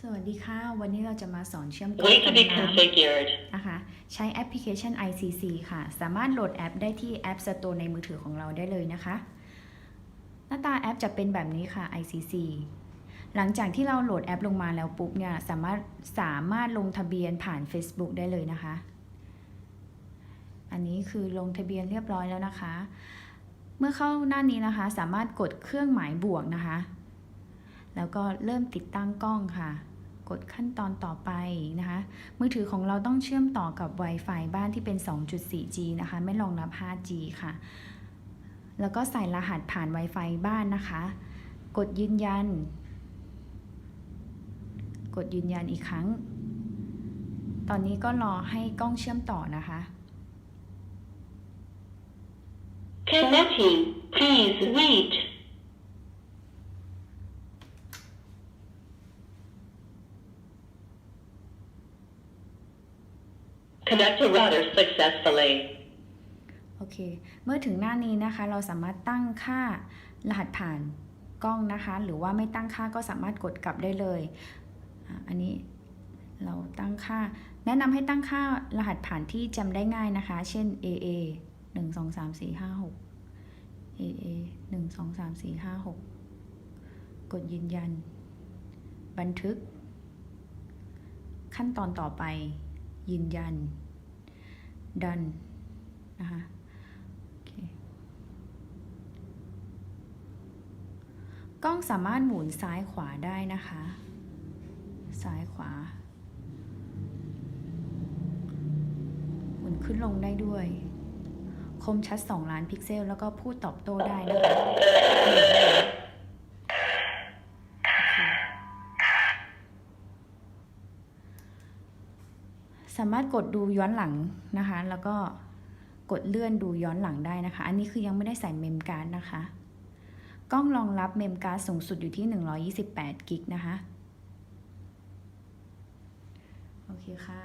สวัสดีค่ะ วันนี้เราจะมาสอนเชื่อมต่อ Wait to be กันน้ configured. ำนะคะ ใช้แอปพลิเคชัน ICC ค่ะ สามารถโหลดแอปได้ที่ App Store ในมือถือของเราได้เลยนะคะ หน้าตาแอปจะเป็นแบบนี้ค่ะ ICC หลังจากที่เราโหลดแอปลงมาแล้วปุ๊บเนี่ย สามารถสามารถลงทะเบียนผ่าน Facebook ได้เลยนะคะ อันนี้คือลงทะเบียนเรียบร้อยแล้วนะคะ เมื่อเข้าหน้านี้นะคะ สามารถกดเครื่องหมายบวกนะคะ แล้วก็เริ่มติดตั้งกล้องค่ะ กดขั้นตอนต่อไปนะคะ มือถือของเราต้องเชื่อมต่อกับ Wi-Fi บ้านที่เป็น 2.4G นะคะ ไม่รองรับ 5G ค่ะ แล้วก็ใส่รหัสผ่าน Wi-Fi บ้านนะคะ กดยืนยัน กดยืนยันอีกครั้ง ตอนนี้ก็รอให้กล้องเชื่อมต่อนะคะ Connecting. Please wait. Connect to router successfully. โอเค เมื่อถึงหน้านี้นะคะ เราสามารถตั้งค่ารหัสผ่านกล้องนะคะ หรือว่าไม่ตั้งค่าก็สามารถกดกลับได้เลย อันนี้เราตั้งค่า แนะนำให้ตั้งค่ารหัสผ่านที่จำได้ง่ายนะคะ เช่น AA 1 2 3 4 5 6 AA 1 2 3 4 5 6 กดยืนยัน บันทึก ขั้นตอนต่อไป ยืนยัน ดัน นะคะกล้องสามารถหมุนซ้ายขวาได้นะคะ ซ้ายขวา หมุนขึ้นลงได้ด้วย คมชัด 2 ล้านพิกเซล แล้วก็พูดตอบโต้ได้นะคะโอเค สามารถกดดูย้อนหลังนะคะ แล้วก็กดเลื่อนดูย้อนหลังได้นะคะ อันนี้คือยังไม่ได้ใส่เมมการ์ดนะคะ กล้องรองรับเมมการ์ดสูงสุดอยู่ที่ 128 กิกนะคะ โอเคค่ะ